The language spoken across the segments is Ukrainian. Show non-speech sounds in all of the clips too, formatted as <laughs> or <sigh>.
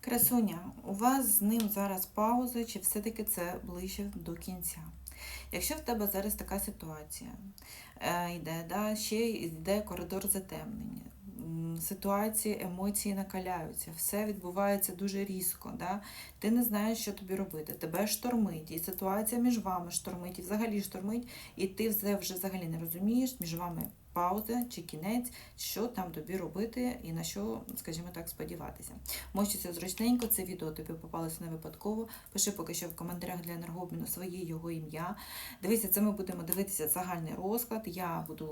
Красуня, у вас з ним зараз пауза, чи все-таки це ближче до кінця? Якщо в тебе зараз така ситуація, е, йде, да, ще йде коридор затемнення, ситуації, емоції накаляються, все відбувається дуже різко. Да? Ти не знаєш, що тобі робити. Тебе штормить, і ситуація між вами штормить, і взагалі штормить, і ти все вже взагалі не розумієш, між вами пауза чи кінець, що там тобі робити і на що, скажімо так, сподіватися. Мочиться зручненько, це відео тобі попалося не випадково. Пиши поки що в коментарях для енергообміну своє його ім'я. Дивися, це ми будемо дивитися загальний розклад. Я буду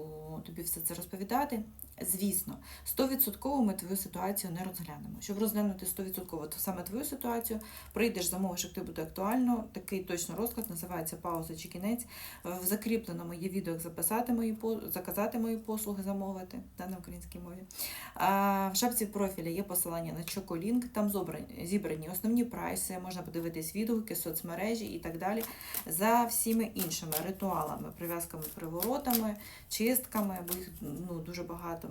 тобі все це розповідати. Звісно, 100% ми твою ситуацію не розглянемо. Щоб розглянути 100% то саме твою ситуацію, прийдеш, замовиш, як тобі буде актуально. Такий точно розклад називається пауза чи кінець. В закріпленому є відео, як записати мої заказати мої послуги, замовити да, на українській мові. А в шапці профіля є посилання на Чоколінк, там зібрані основні прайси, можна подивитись відгуки, соцмережі і так далі. За всіми іншими ритуалами, прив'язками, приворотами, чистками, бо їх ну, дуже багато.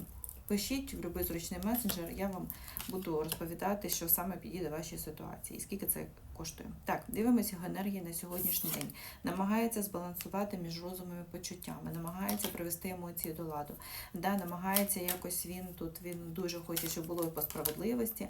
Пишіть в будь-який зручний месенджер, я вам буду розповідати, що саме підійде вашій ситуації і скільки це коштує. Так, дивимося його енергії на сьогоднішній день. Намагається збалансувати між розумом і почуттями, намагається привести емоції до ладу. Да, намагається якось він тут, він дуже хоче, щоб було по справедливості.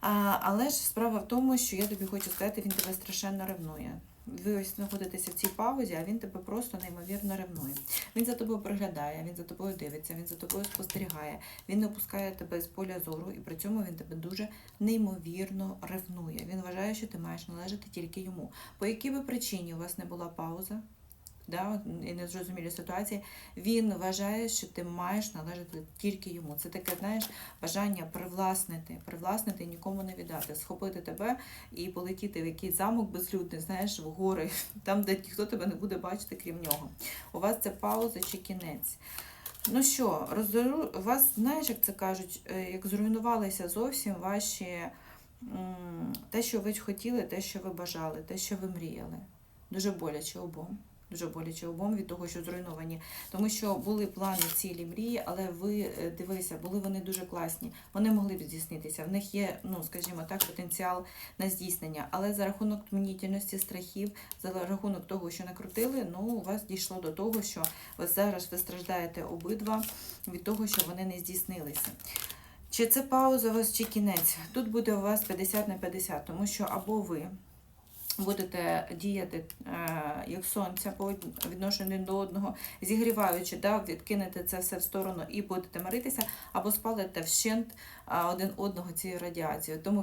А, але ж справа в тому, що я тобі хочу сказати, він тебе страшенно ревнує. Ви ось знаходитеся в цій паузі, а він тебе просто неймовірно ревнує. Він за тобою приглядає, він за тобою дивиться, він за тобою спостерігає, він не опускає тебе з поля зору, і при цьому він тебе дуже неймовірно ревнує. Він вважає, що ти маєш належати тільки йому. По якій би причині у вас не була пауза? Да, і незрозумілі ситуації, він вважає, що ти маєш належати тільки йому. Це таке, знаєш, бажання привласнити, привласнити і нікому не віддати, схопити тебе і полетіти в якийсь замок безлюдний, знаєш, в гори, <laughs> там, де ніхто тебе не буде бачити, крім нього. У вас це пауза чи кінець. Ну що, розору... у вас, знаєш, як це кажуть, е, як зруйнувалися зовсім ваші те, що ви хотіли, те, що ви бажали, те, що ви мріяли. Дуже боляче обом. Дуже боляче обом від того, що зруйновані. Тому що були плани, цілі, мрії, але ви е, дивися, були вони дуже класні. Вони могли б здійснитися. В них є, ну скажімо так, потенціал на здійснення. Але за рахунок мнітельності страхів, за рахунок того, що накрутили, ну у вас дійшло до того, що ось зараз ви страждаєте обидва від того, що вони не здійснилися. Чи це пауза у вас, чи кінець? Тут буде у вас 50 на 50, тому що або ви будете діяти е, як сонця по відношенню до одного, зігріваючи, да, відкинете це все в сторону і будете миритися, або спалите вщент один одного цією радіацією. Тому